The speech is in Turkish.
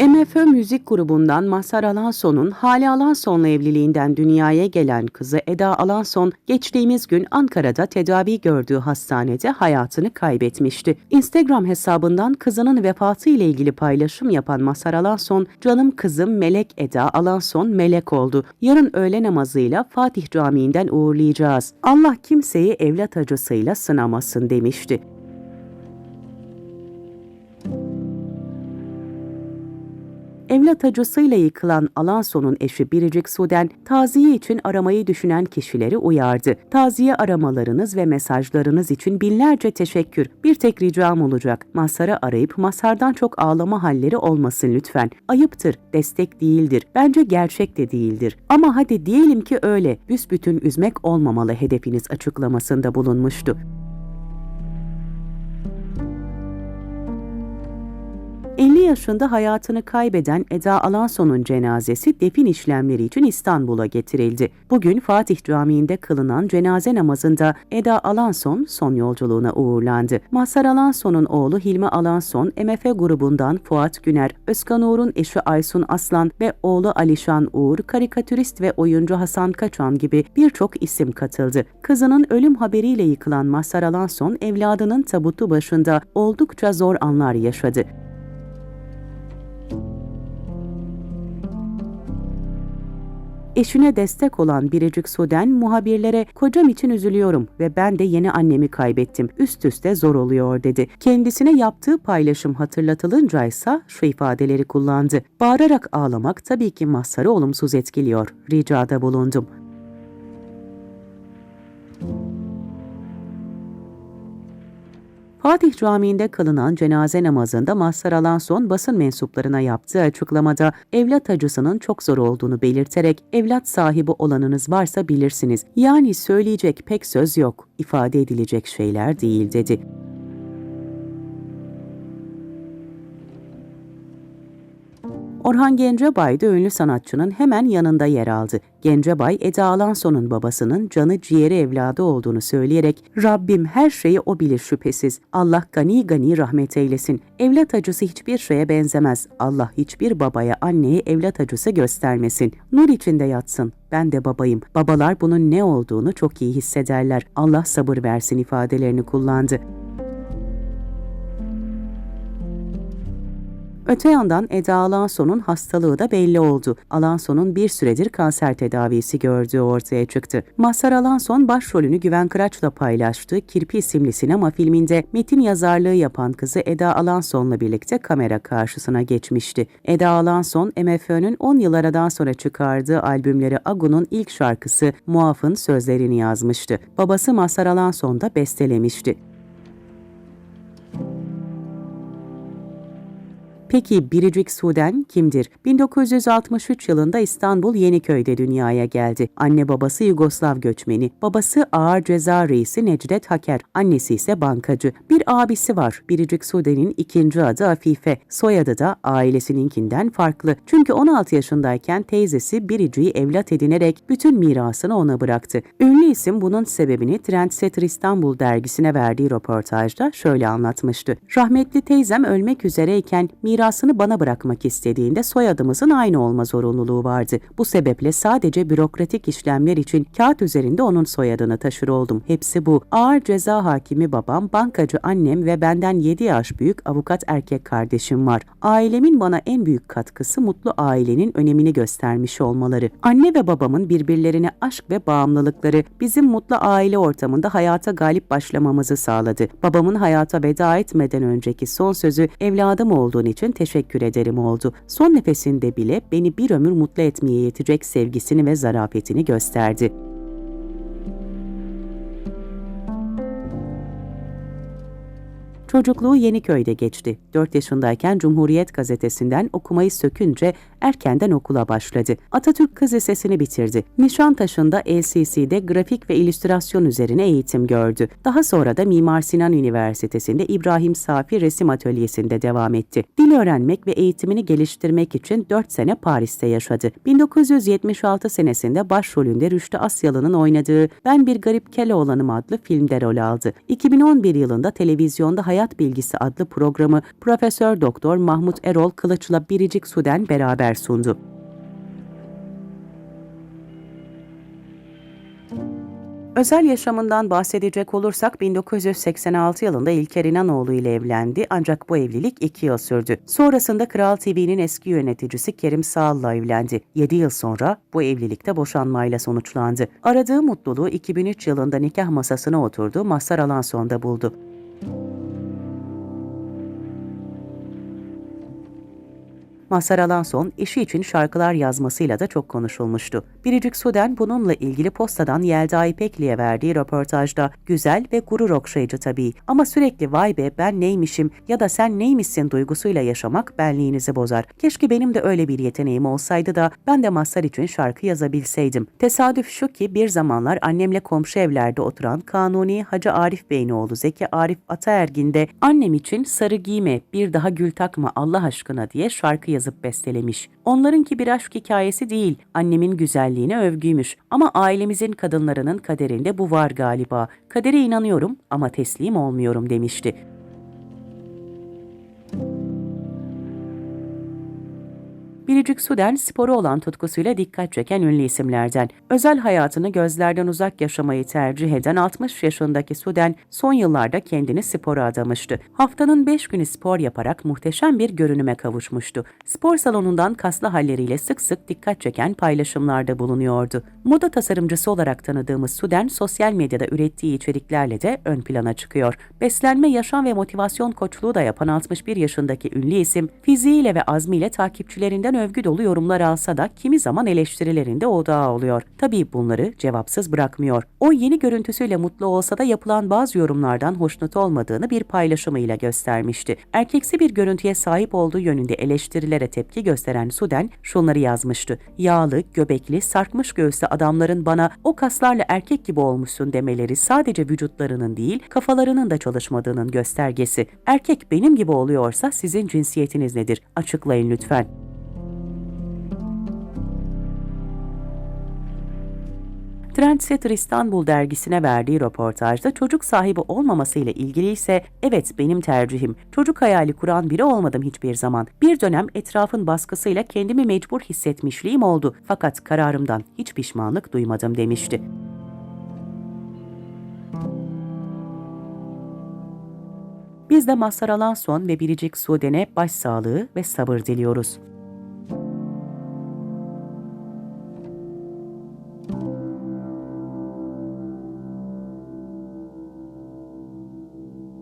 MFÖ müzik grubundan Mazhar Alanson'un Hale Alanson'la evliliğinden dünyaya gelen kızı Eda Alanson geçtiğimiz gün Ankara'da tedavi gördüğü hastanede hayatını kaybetmişti. Instagram hesabından kızının vefatı ile ilgili paylaşım yapan Mazhar Alanson, canım kızım Melek Eda Alanson melek oldu. Yarın öğle namazıyla Fatih Camii'nden uğurlayacağız. Allah kimseyi evlat acısıyla sınamasın demişti. Evlat acısıyla yıkılan Alanson'un eşi Biricik Suden, taziye için aramayı düşünen kişileri uyardı. Taziye aramalarınız ve mesajlarınız için binlerce teşekkür. Bir tek ricam olacak. Mazhar'ı arayıp Mazhar'dan çok ağlama halleri olmasın lütfen. Ayıptır, destek değildir. Bence gerçek de değildir. Ama hadi diyelim ki öyle. Büsbütün üzmek olmamalı hedefiniz açıklamasında bulunmuştu. Yaşında hayatını kaybeden Eda Alanson'un cenazesi defin işlemleri için İstanbul'a getirildi. Bugün Fatih Camii'nde kılınan cenaze namazında Eda Alanson son yolculuğuna uğurlandı. Mazhar Alanson'un oğlu Hilmi Alanson, MF grubundan Fuat Güner, Özkan Uğur'un eşi Aysun Aslan ve oğlu Alişan Uğur, karikatürist ve oyuncu Hasan Kaçan gibi birçok isim katıldı. Kızının ölüm haberiyle yıkılan Mazhar Alanson, evladının tabutu başında oldukça zor anlar yaşadı. Eşine destek olan Biricik Suden muhabirlere kocam için üzülüyorum ve ben de yeni annemi kaybettim. Üst üste zor oluyor dedi. Kendisine yaptığı paylaşım hatırlatılınca ise şu ifadeleri kullandı. Bağırarak ağlamak tabii ki Mazhar'ı olumsuz etkiliyor. Ricada bulundum. Fatih Camii'nde kılınan cenaze namazında Mazhar Alanson basın mensuplarına yaptığı açıklamada evlat acısının çok zor olduğunu belirterek evlat sahibi olanınız varsa bilirsiniz. Yani söyleyecek pek söz yok, ifade edilecek şeyler değil dedi. Orhan Gencebay da ünlü sanatçının hemen yanında yer aldı. Gencebay, Eda Alanson'un babasının canı ciğeri evladı olduğunu söyleyerek Rabbim her şeyi o bilir şüphesiz. Allah gani gani rahmet eylesin. Evlat acısı hiçbir şeye benzemez. Allah hiçbir babaya anneye evlat acısı göstermesin. Nur içinde yatsın. Ben de babayım. Babalar bunun ne olduğunu çok iyi hissederler. Allah sabır versin ifadelerini kullandı. Öte yandan Eda Alanson'un hastalığı da belli oldu. Alanson'un bir süredir kanser tedavisi gördüğü ortaya çıktı. Mazhar Alanson başrolünü Güven Kıraç'la paylaştığı Kirpi isimli sinema filminde metin yazarlığı yapan kızı Eda Alanson'la birlikte kamera karşısına geçmişti. Eda Alanson, MFÖ'nün 10 yıl sonra çıkardığı albümleri Agu'nun ilk şarkısı Muaf'ın sözlerini yazmıştı. Babası Mazhar Alanson da bestelemişti. Peki Biricik Suden kimdir? 1963 yılında İstanbul Yeniköy'de dünyaya geldi. Anne babası Yugoslav göçmeni. Babası ağır ceza reisi Necdet Haker. Annesi ise bankacı. Bir abisi var. Biricik Suden'in ikinci adı Afife. Soyadı da ailesininkinden farklı. Çünkü 16 yaşındayken teyzesi Biricik'i evlat edinerek bütün mirasını ona bıraktı. Ünlü isim bunun sebebini Trendsetter İstanbul dergisine verdiği röportajda şöyle anlatmıştı. Rahmetli teyzem ölmek üzereyken mirasını mirasını bana bırakmak istediğinde soyadımızın aynı olma zorunluluğu vardı. Bu sebeple sadece bürokratik işlemler için kağıt üzerinde onun soyadını taşır oldum. Hepsi bu. Ağır ceza hakimi babam, bankacı annem ve benden 7 yaş büyük avukat erkek kardeşim var. Ailemin bana en büyük katkısı mutlu ailenin önemini göstermiş olmaları. Anne ve babamın birbirlerine aşk ve bağımlılıkları bizim mutlu aile ortamında hayata galip başlamamızı sağladı. Babamın hayata veda etmeden önceki son sözü evladım olduğun için için teşekkür ederim oldu. Son nefesinde bile beni bir ömür mutlu etmeye yetecek sevgisini ve zarafetini gösterdi. Çocukluğu Yeniköy'de geçti. 4 yaşındayken Cumhuriyet gazetesinden okumayı sökünce Erkenden okula başladı. Atatürk Kız Lisesi'ni bitirdi. Nişantaşı'nda LCC'de grafik ve illüstrasyon üzerine eğitim gördü. Daha sonra da Mimar Sinan Üniversitesi'nde İbrahim Safi Resim Atölyesi'nde devam etti. Dil öğrenmek ve eğitimini geliştirmek için 4 sene Paris'te yaşadı. 1976 senesinde başrolünde Rüştü Asyalı'nın oynadığı Ben Bir Garip Keloğlanım adlı filmde rol aldı. 2011 yılında televizyonda Hayat Bilgisi adlı programı Profesör Doktor Mahmut Erol Kılıç'la Biricik Su'den beraber sundu. Özel yaşamından bahsedecek olursak 1986 yılında İlker İnanoğlu ile evlendi ancak bu evlilik 2 yıl sürdü. Sonrasında Kral TV'nin eski yöneticisi Kerim Sağal'la evlendi. 7 yıl sonra bu evlilikte boşanmayla sonuçlandı. Aradığı mutluluğu 2003 yılında nikah masasına oturdu, Mazhar Alanson'da buldu. Mazhar Alanson eşi için şarkılar yazmasıyla da çok konuşulmuştu. Biricik Suden bununla ilgili postadan Yelda İpekli'ye verdiği röportajda güzel ve gurur okşayıcı tabii ama sürekli vay be ben neymişim ya da sen neymişsin duygusuyla yaşamak benliğinizi bozar. Keşke benim de öyle bir yeteneğim olsaydı da ben de Mazhar için şarkı yazabilseydim. Tesadüf şu ki bir zamanlar annemle komşu evlerde oturan Kanuni Hacı Arif Bey'in oğlu Zeki Arif Ataergin de annem için sarı giyme bir daha gül takma Allah aşkına diye şarkı yazıp bestelemiş. Onlarınki bir aşk hikayesi değil, annemin güzelliğine övgüymüş. Ama ailemizin kadınlarının kaderinde bu var galiba. Kadere inanıyorum ama teslim olmuyorum demişti. Biricik Suden sporu olan tutkusuyla dikkat çeken ünlü isimlerden. Özel hayatını gözlerden uzak yaşamayı tercih eden 60 yaşındaki Suden son yıllarda kendini spora adamıştı. Haftanın 5 günü spor yaparak muhteşem bir görünüme kavuşmuştu. Spor salonundan kaslı halleriyle sık sık dikkat çeken paylaşımlarda bulunuyordu. Moda tasarımcısı olarak tanıdığımız Suden sosyal medyada ürettiği içeriklerle de ön plana çıkıyor. Beslenme, yaşam ve motivasyon koçluğu da yapan 61 yaşındaki ünlü isim fiziğiyle ve azmiyle takipçilerinden övgü dolu yorumlar alsa da kimi zaman eleştirilerinde odağı oluyor. Tabii bunları cevapsız bırakmıyor. O yeni görüntüsüyle mutlu olsa da yapılan bazı yorumlardan hoşnut olmadığını bir paylaşımıyla göstermişti. Erkeksi bir görüntüye sahip olduğu yönünde eleştirilere tepki gösteren Suden şunları yazmıştı. Yağlı, göbekli, sarkmış göğüslü adamların bana o kaslarla erkek gibi olmuşsun demeleri sadece vücutlarının değil kafalarının da çalışmadığının göstergesi. Erkek benim gibi oluyorsa sizin cinsiyetiniz nedir? Açıklayın lütfen. Trendsetter İstanbul dergisine verdiği röportajda çocuk sahibi olmamasıyla ilgili ise evet benim tercihim. Çocuk hayali kuran biri olmadım hiçbir zaman. Bir dönem etrafın baskısıyla kendimi mecbur hissetmişliğim oldu. Fakat kararımdan hiç pişmanlık duymadım demişti. Biz de Mazhar Alanson ve Biricik Suden'e başsağlığı ve sabır diliyoruz.